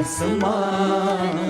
السلطان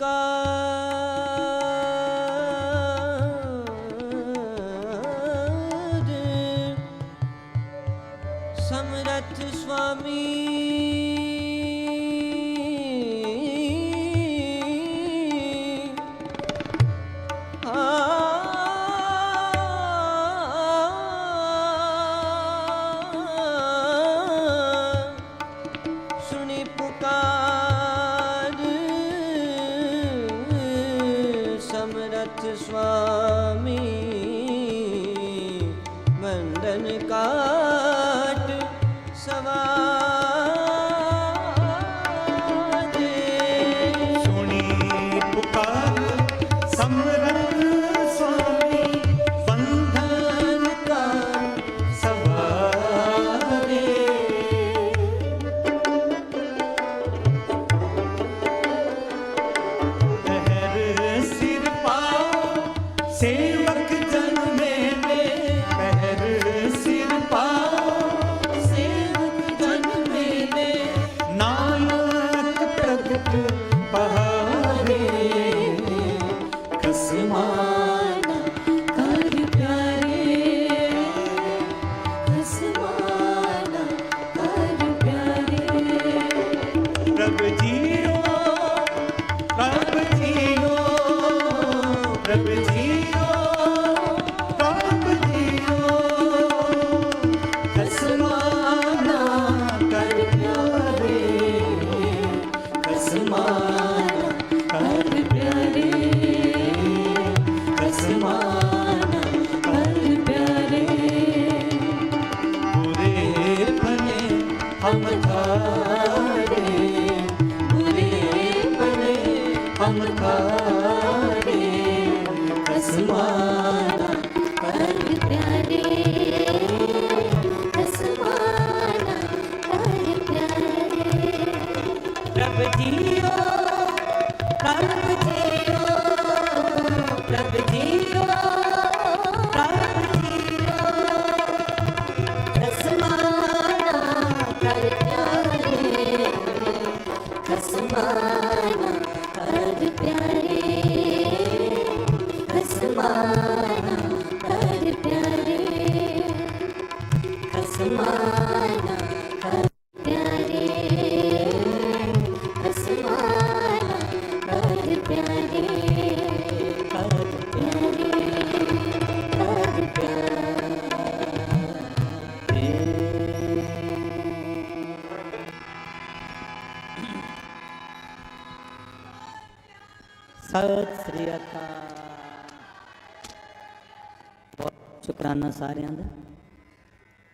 Go. का ਹਮ ਸਾਰਿਆਂ ਦਾ।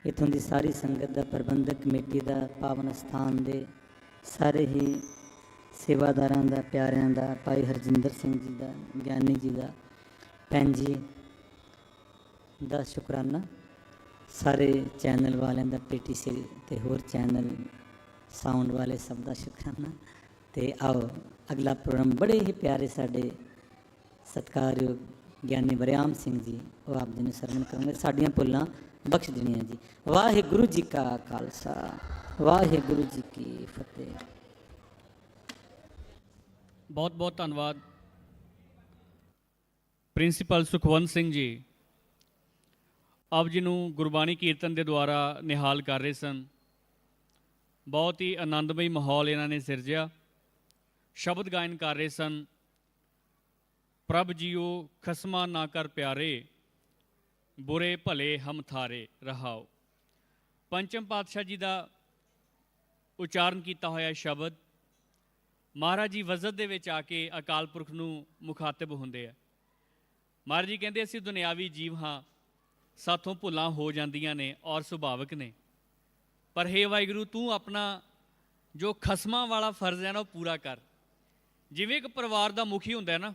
ਇਥੋਂ ਦੀ ਸਾਰੀ ਸੰਗਤ ਦਾ ਪ੍ਰਬੰਧਕ ਕਮੇਟੀ ਦਾ ਪਾਵਨ ਸਥਾਨ ਦੇ ਸਾਰੇ ਹੀ ਸੇਵਾਦਾਰਾਂ ਦਾ, ਪਿਆਰਿਆਂ ਦਾ, ਭਾਈ ਹਰਜਿੰਦਰ ਸਿੰਘ ਜੀ ਦਾ, ਗਿਆਨੀ ਜੀ ਦਾ, ਭੈਣ ਜੀ ਦਾ ਸ਼ੁਕਰਾਨਾ। ਸਾਰੇ ਚੈਨਲ ਵਾਲਿਆਂ ਦਾ ਪੀਟੀਸੀ ਤੇ ਹੋਰ ਚੈਨਲ ਸਾਊਂਡ ਵਾਲੇ ਸਭ ਦਾ ਸ਼ੁਕਰਾਨਾ। ਤੇ ਆਓ, ਅਗਲਾ ਪ੍ਰੋਗਰਾਮ ਬੜੇ ਹੀ ਪਿਆਰੇ ਸਾਡੇ ਸਤਿਕਾਰਯੋਗ ਗਿਆਨੀ ਬਰਿਆਮ ਸਿੰਘ ਜੀ, ਉਹ ਆਪ ਜੀ ਨੂੰ ਸਰਵਣ ਕਰਨਗੇ, ਸਾਡੀਆਂ ਭੁੱਲਾਂ ਬਖਸ਼ ਦੇਣੀਆਂ ਜੀ। ਵਾਹਿਗੁਰੂ ਜੀ ਕਾ ਖਾਲਸਾ, ਵਾਹਿਗੁਰੂ ਜੀ ਕੀ ਫਤਿਹ। ਬਹੁਤ ਬਹੁਤ ਧੰਨਵਾਦ। ਪ੍ਰਿੰਸੀਪਲ ਸੁਖਵੰਤ ਸਿੰਘ ਜੀ, ਆਪ ਜੀ ਨੂੰ ਗੁਰਬਾਣੀ ਕੀਰਤਨ ਦੇ ਦੁਆਰਾ ਨਿਹਾਲ ਕਰ ਰਹੇ ਸਨ। ਬਹੁਤ ਹੀ ਆਨੰਦਮਈ ਮਾਹੌਲ ਇਹਨਾਂ ਨੇ ਸਿਰਜਿਆ। ਸ਼ਬਦ ਗਾਇਨ ਕਰ ਰਹੇ ਸਨ। ਪ੍ਰਭ ਜੀਓ ਖਸਮਾ ਨਾ ਕਰ ਪਿਆਰੇ, ਬੁਰੇ ਭਲੇ ਹਮ ਥਾਰੇ ਰਹਾਓ। ਪੰਚਮ ਪਾਤਸ਼ਾਹ ਜੀ ਦਾ ਉਚਾਰਨ ਕੀਤਾ ਹੋਇਆ ਸ਼ਬਦ, ਮਹਾਰਾਜ ਜੀ ਵਜ਼ਤ ਦੇ ਵਿੱਚ ਆ ਕੇ ਅਕਾਲ ਪੁਰਖ ਨੂੰ ਮੁਖਾਤਬ ਹੁੰਦੇ ਆ। ਮਹਾਰਾਜ ਜੀ ਕਹਿੰਦੇ, ਅਸੀਂ ਦੁਨਿਆਵੀ ਜੀਵ ਹਾਂ, ਸਾਥੋਂ ਭੁੱਲਾਂ ਹੋ ਜਾਂਦੀਆਂ ਨੇ ਔਰ ਸੁਭਾਵਿਕ ਨੇ। ਪਰ ਹੇ ਵਾਹਿਗੁਰੂ, ਤੂੰ ਆਪਣਾ ਜੋ ਖਸਮਾਂ ਵਾਲਾ ਫਰਜ਼ ਹੈ ਨਾ, ਉਹ ਪੂਰਾ ਕਰ। ਜਿਵੇਂ ਇੱਕ ਪਰਿਵਾਰ ਦਾ ਮੁਖੀ ਹੁੰਦਾ ਹੈ ਨਾ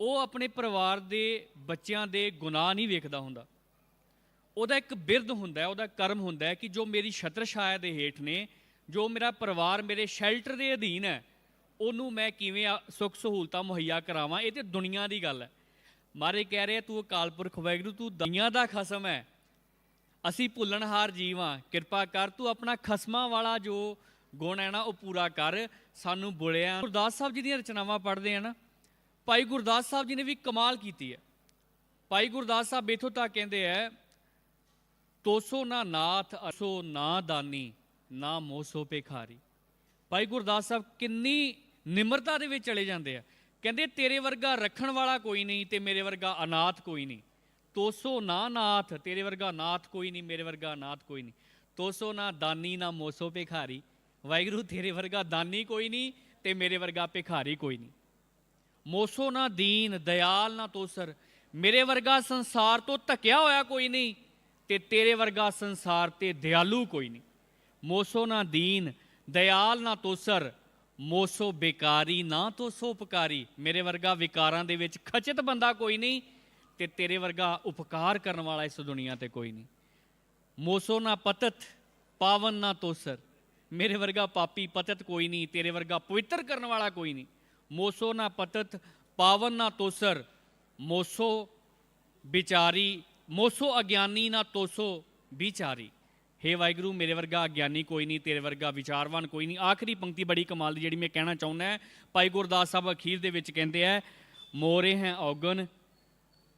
ਉਹ ਆਪਣੇ ਪਰਿਵਾਰ ਦੇ ਬੱਚਿਆਂ ਦੇ ਗੁਨਾਹ ਨਹੀਂ ਵੇਖਦਾ ਹੁੰਦਾ। ਉਹਦਾ ਇੱਕ ਬਿਰਧ ਹੁੰਦਾ ਉਹਦਾ ਕਰਮ ਹੁੰਦਾ ਕਿ ਜੋ ਮੇਰੀ ਛਤਰ ਛਾਇਆ ਦੇ ਹੇਠ ਨੇ, ਜੋ ਮੇਰਾ ਪਰਿਵਾਰ ਮੇਰੇ ਸ਼ੈਲਟਰ ਦੇ ਅਧੀਨ ਹੈ, ਉਹਨੂੰ ਮੈਂ ਕਿਵੇਂ ਸੁੱਖ ਸਹੂਲਤਾਂ ਮੁਹੱਈਆ ਕਰਾਵਾਂ, ਇਹ ਤੇ ਦੁਨੀਆ ਦੀ ਗੱਲ ਹੈ। ਮਾਰੇ ਕਹਿ ਰਹੇ, ਤੂੰ ਅਕਾਲ ਪੁਰਖ ਵਾਹਿਗੁਰੂ, ਤੂੰ ਦੁਨੀਆ ਦਾ ਖਸਮ ਹੈ। ਅਸੀਂ ਭੁੱਲਣਹਾਰ ਜੀਵ ਹਾਂ। ਕਿਰਪਾ ਕਰ, ਤੂੰ ਆਪਣਾ ਖਸਮਾਂ ਵਾਲਾ ਜੋ ਗੁਣ ਹੈ ਨਾ, ਉਹ ਪੂਰਾ ਕਰ। ਸਾਨੂੰ ਬੁਲਿਆ, ਗੁਰਦਾਸ ਸਾਹਿਬ ਜੀ ਦੀਆਂ ਰਚਨਾਵਾਂ ਪੜ੍ਹਦੇ ਆ ਨਾ। ਭਾਈ ਗੁਰਦਾਸ ਸਾਹਿਬ ਜੀ ਨੇ ਵੀ ਕਮਾਲ ਕੀਤੀ ਹੈ। ਭਾਈ ਗੁਰਦਾਸ ਸਾਹਿਬ ਇਥੋਂ ਤੱਕ ਕਹਿੰਦੇ ਹੈ, ਤੋਸੋ ਨਾ ਨਾਥ ਅਸੋ ਨਾ ਦਾਨੀ, ਨਾ ਮੋਸੋ ਭਿਖਾਰੀ। ਭਾਈ ਗੁਰਦਾਸ ਸਾਹਿਬ ਕਿੰਨੀ ਨਿਮਰਤਾ ਦੇ ਵਿੱਚ ਚਲੇ ਜਾਂਦੇ ਆ। ਕਹਿੰਦੇ, ਤੇਰੇ ਵਰਗਾ ਰੱਖਣ ਵਾਲਾ ਕੋਈ ਨਹੀਂ ਤੇ ਮੇਰੇ ਵਰਗਾ ਅਨਾਥ ਕੋਈ ਨਹੀਂ। ਤੋਸੋ ਨਾ ਨਾਥ, ਤੇਰੇ ਵਰਗਾ ਨਾਥ ਕੋਈ ਨਹੀਂ, ਮੇਰੇ ਵਰਗਾ ਅਨਾਥ ਕੋਈ ਨਹੀਂ। ਤੋਸੋ ਨਾ ਦਾਨੀ, ਨਾ ਮੋਸੋ ਭਿਖਾਰੀ। ਵਾਹਿਗੁਰੂ, ਤੇਰੇ ਵਰਗਾ ਦਾਨੀ ਕੋਈ ਨਹੀਂ ਤੇ ਮੇਰੇ ਵਰਗਾ ਭਿਖਾਰੀ ਕੋਈ ਨਹੀਂ। ਮੋਸੋ ਨਾ ਦੀਨ, ਦਇਆਲ ਨਾ ਤੋਸਰ ਮੇਰੇ ਵਰਗਾ ਸੰਸਾਰ ਤੋਂ ਧੱਕਿਆ ਹੋਇਆ ਕੋਈ ਨਹੀਂ ਤੇ ਤੇਰੇ ਵਰਗਾ ਸੰਸਾਰ ਤੇ ਦਿਆਲੂ ਕੋਈ ਨਹੀਂ। ਮੋਸੋ ਨਾ ਦੀਨ, ਦਇਆਲ ਨਾ ਤੋਸਰ ਮੋਸੋ ਬੇਕਾਰੀ ਨਾ ਤੋਸੋ ਉਪਕਾਰੀ ਮੇਰੇ ਵਰਗਾ ਵਿਕਾਰਾਂ ਦੇ ਵਿੱਚ ਖਚਿਤ ਬੰਦਾ ਕੋਈ ਨਹੀਂ ਤੇ ਤੇਰੇ ਵਰਗਾ ਉਪਕਾਰ ਕਰਨ ਵਾਲਾ ਇਸ ਦੁਨੀਆ ਤੇ ਕੋਈ ਨਹੀਂ। ਮੋਸੋ ਨਾ ਪਤਤ, ਪਾਵਨ ਨਾ ਤੋਸਰ ਮੇਰੇ ਵਰਗਾ ਪਾਪੀ ਪਤਤ ਕੋਈ ਨਹੀਂ, ਤੇਰੇ ਵਰਗਾ ਪਵਿੱਤਰ ਕਰਨ ਵਾਲਾ ਕੋਈ ਨਹੀਂ। ਮੋਸੋ ਨਾ ਪਤਤ, ਪਾਵਨ ਨਾ ਤੋਸਰ, ਮੋਸੋ ਵਿਚਾਰੀ, ਮੋਸੋ ਅਗਿਆਨੀ ਨਾ ਤੋਸੋ ਵਿਚਾਰੀ। ਹੇ ਵਾਹਿਗੁਰੂ, ਮੇਰੇ ਵਰਗਾ ਅਗਿਆਨੀ ਕੋਈ ਨਹੀਂ, ਤੇਰੇ ਵਰਗਾ ਵਿਚਾਰਵਾਨ ਕੋਈ ਨਹੀਂ। ਆਖਰੀ ਪੰਕਤੀ ਬੜੀ ਕਮਾਲ ਦੀ ਜਿਹੜੀ ਮੈਂ ਕਹਿਣਾ ਚਾਹੁੰਦਾ ਹੈ। ਭਾਈ ਗੁਰਦਾਸ ਸਾਹਿਬ ਅਖੀਰ ਦੇ ਵਿੱਚ ਕਹਿੰਦੇ ਆ, ਮੋਰੇ ਹੈ ਔਗਨ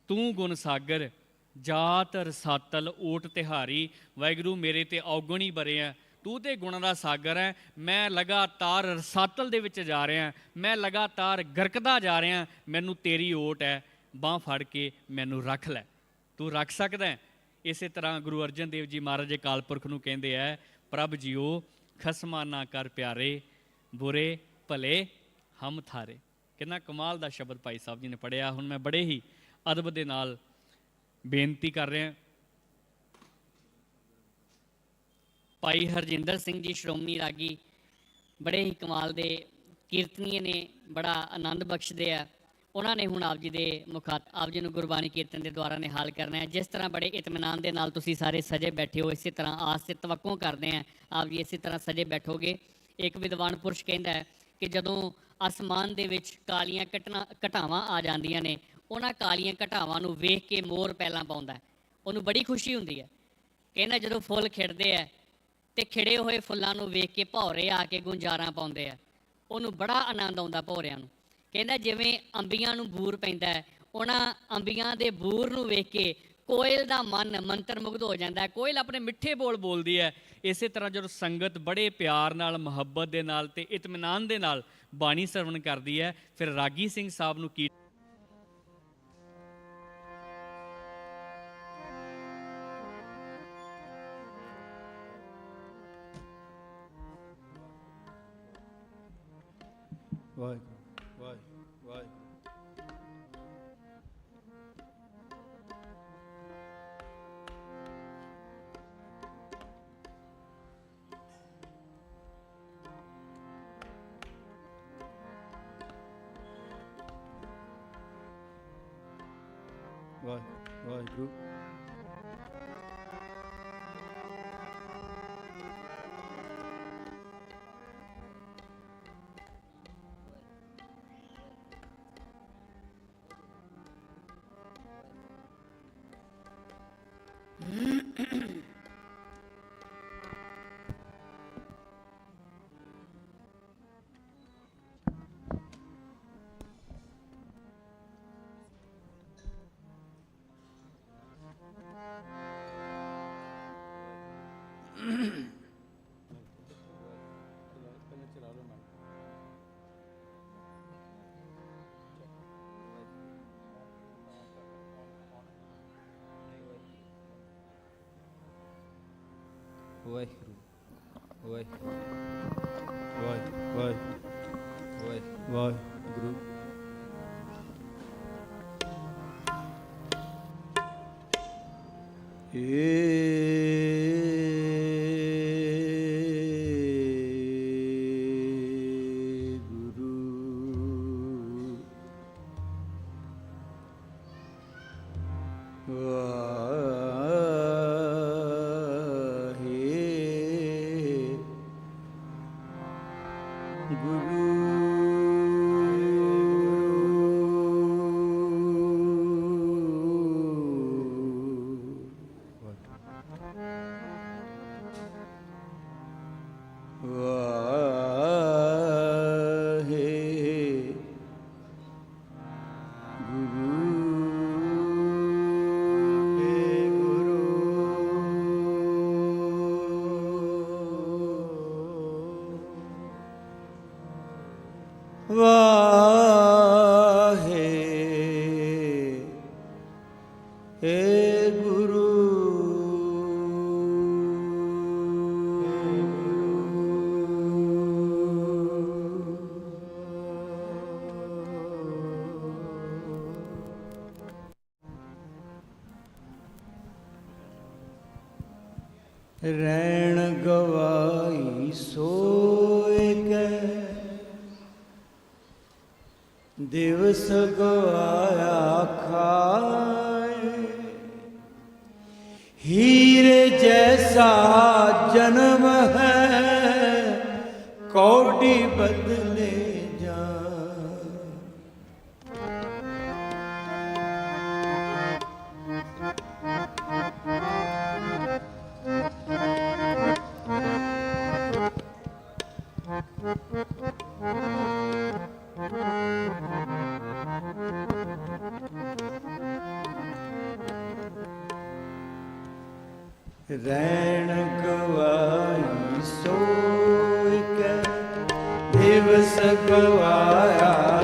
ਤੂੰ ਗੁਣ ਸਾਗਰ, ਜਾਤ ਰਸਾਤਲ ਓਟ ਤਿਹਾਰੀ। ਵਾਹਿਗੁਰੂ, ਮੇਰੇ ਤੇ ਔਗਣ ਹੀ ਬਰੇ ਆ। ਤੂੰ ਤੇ ਗੁਣਾਂ ਦਾ ਸਾਗਰ ਹੈ, ਮੈਂ ਲਗਾਤਾਰ ਰਸਾਤਲ ਦੇ ਵਿੱਚ ਜਾ ਰਿਹਾ, ਮੈਂ ਲਗਾਤਾਰ ਗਰਕਦਾ ਜਾ ਰਿਹਾ, ਮੈਨੂੰ ਤੇਰੀ ਓਟ ਹੈ, ਬਾਹ ਫੜ ਕੇ ਮੈਨੂੰ ਰੱਖ ਲੈ। ਤੂੰ ਰੱਖ ਸਕਦਾ ਇਸੇ ਤਰ੍ਹਾਂ ਗੁਰੂ ਅਰਜਨ ਦੇਵ ਜੀ ਮਹਾਰਾਜ ਅਕਾਲ ਪੁਰਖ ਨੂੰ ਕਹਿੰਦੇ ਆ, ਪ੍ਰਭ ਜੀਓ, ਖਸਮਾ ਨਾ ਕਰ ਪਿਆਰੇ, ਬੁਰੇ ਭਲੇ ਹਮ ਥਾਰੇ। ਕਿੰਨਾ ਕਮਾਲ ਦਾ ਸ਼ਬਦ ਭਾਈ ਸਾਹਿਬ ਜੀ ਨੇ ਪੜਿਆ ਹੁਣ ਮੈਂ ਬੜੇ ਹੀ ਅਦਬ ਦੇ ਨਾਲ ਬੇਨਤੀ ਕਰ ਰਿਹਾ ਭਾਈ ਹਰਜਿੰਦਰ ਸਿੰਘ ਜੀ ਸ਼੍ਰੋਮਣੀ ਰਾਗੀ ਬੜੇ ਹੀ ਕਮਾਲ ਦੇ ਕੀਰਤਨੀਏ ਨੇ, ਬੜਾ ਆਨੰਦ ਬਖਸ਼ਦੇ ਆ। ਉਹਨਾਂ ਨੇ ਹੁਣ ਆਪ ਜੀ ਦੇ ਮੁਖਾਤ, ਆਪ ਜੀ ਨੂੰ ਗੁਰਬਾਣੀ ਕੀਰਤਨ ਦੇ ਦੁਆਰਾ ਨਿਹਾਲ ਕਰਨਾ ਹੈ। ਜਿਸ ਤਰ੍ਹਾਂ ਬੜੇ ਇਤਮਾਨਾਨ ਦੇ ਨਾਲ ਤੁਸੀਂ ਸਾਰੇ ਸਜੇ ਬੈਠੇ ਹੋ, ਇਸੇ ਤਰ੍ਹਾਂ ਆਸ ਤੇ ਤਵੱਕੋ ਕਰਦੇ ਆ। ਆਪ ਜੀ ਇਸੇ ਤਰ੍ਹਾਂ ਸਜੇ ਬੈਠੋਗੇ। ਇੱਕ ਵਿਦਵਾਨ ਪੁਰਸ਼ ਕਹਿੰਦਾ ਹੈ ਕਿ ਜਦੋਂ ਅਸਮਾਨ ਦੇ ਵਿੱਚ ਕਾਲੀਆਂ ਘਟਨਾ ਘਟਾਵਾਂ ਆ ਜਾਂਦੀਆਂ ਨੇ, ਉਹਨਾਂ ਕਾਲੀਆਂ ਘਟਾਵਾਂ ਨੂੰ ਵੇਖ ਕੇ ਮੋਰ ਪਹਿਲਾਂ ਪਾਉਂਦਾ ਉਹਨੂੰ ਬੜੀ ਖੁਸ਼ੀ ਹੁੰਦੀ ਹੈ। ਕਹਿੰਦਾ ਜਦੋਂ ਫੁੱਲ ਖਿੜਦੇ ਆ ਤੇ ਖਿੜੇ ਹੋਏ ਫੁੱਲਾਂ ਨੂੰ ਵੇਖ ਕੇ ਭੌਰੇ ਆ ਕੇ ਗੁੰਜਾਰਾਂ ਪਾਉਂਦੇ ਆ। ਉਹਨੂੰ ਬੜਾ ਆਨੰਦ ਆਉਂਦਾ ਭੌਰਿਆਂ ਨੂੰ। ਕਹਿੰਦਾ ਜਿਵੇਂ ਅੰਬੀਆਂ ਨੂੰ ਬੂਰ ਪੈਂਦਾ ਹੈ, ਉਹਨਾਂ ਅੰਬੀਆਂ ਦੇ ਬੂਰ ਨੂੰ ਵੇਖ ਕੇ ਕੋਇਲ ਦਾ ਮਨ ਮੰਤਰ ਮੁਗਧ ਹੋ ਜਾਂਦਾ ਹੈ। ਕੋਇਲ ਆਪਣੇ ਮਿੱਠੇ ਬੋਲ ਬੋਲਦੀ ਹੈ। ਇਸੇ ਤਰ੍ਹਾਂ ਜਦੋਂ ਸੰਗਤ ਬੜੇ ਪਿਆਰ ਨਾਲ, ਮੁਹੱਬਤ ਦੇ ਨਾਲ ਤੇ ਇਤਮਾਨਾਨ ਦੇ ਨਾਲ ਬਾਣੀ ਸਰਵਣ ਕਰਦੀ ਹੈ, ਫਿਰ ਰਾਗੀ ਸਿੰਘ ਸਾਹਿਬ ਨੂੰ ਕੀ Waheguru Waheguru Waheguru Vai, vai, grupo. 嗯 Waheguru Waheguru Waheguru Waheguru ਏ ਰਹਿਣ ਗਵਾਈ ਸੋਏ ਕੈ। ਦਿਵਸ ਗਵਾਇਆ ਖਾਏ। ਹੀਰੇ ਜੈਸਾ ਜਨਮ ਹੈ ਕੌਡੀ ਬਦ ਰਹਿਣ ਗਵਾਈ ਸੋਈ ਕੈ ਦਿਵਸ ਗਵਾਇਆ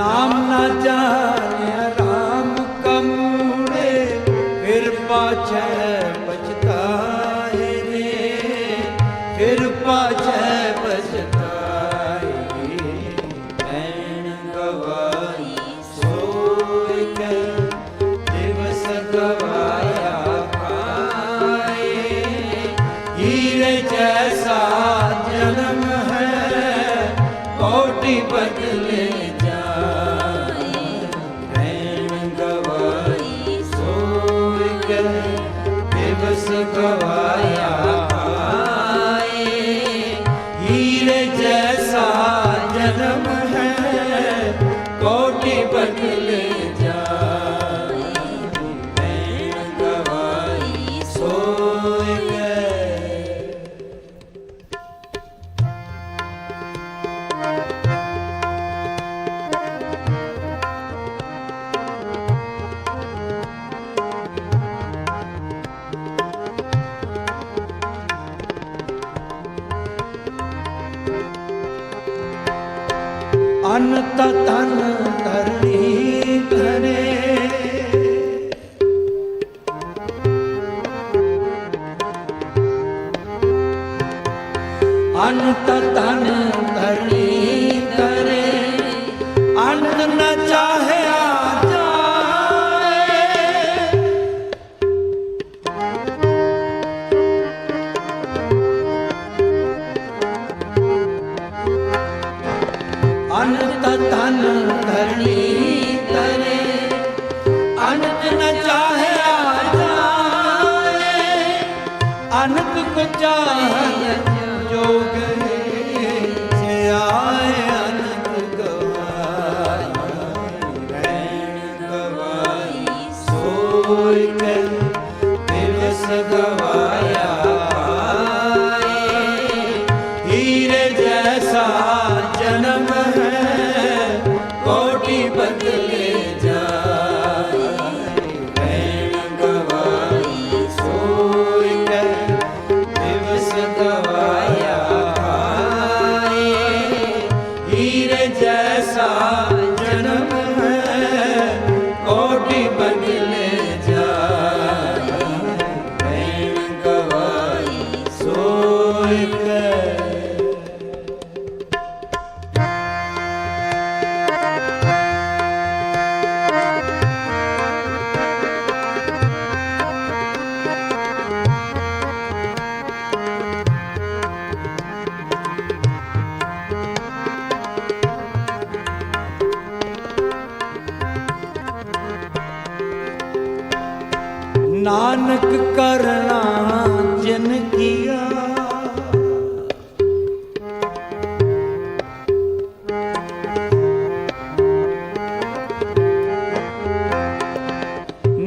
ਨਾਮ ਨਾ ਜਾਣ। Maria.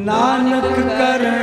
ਨਾਨਕ ਕਰਣਾ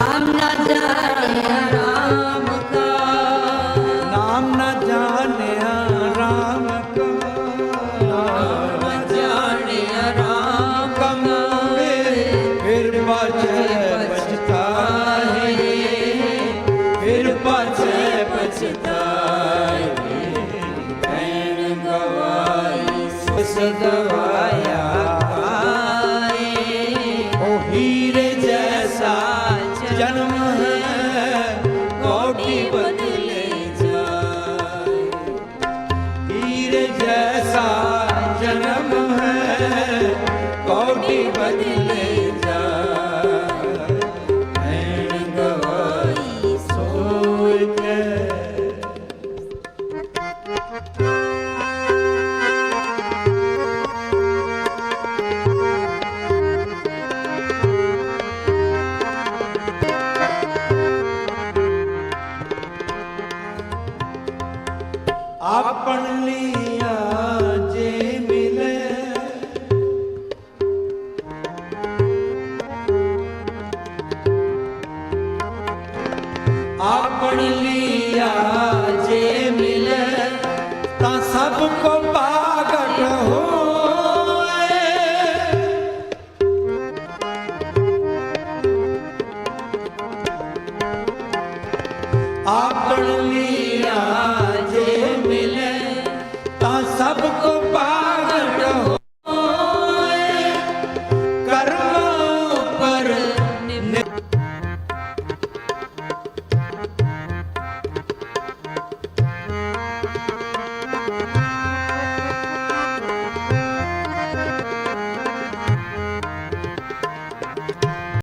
ਨਾਮ ਨ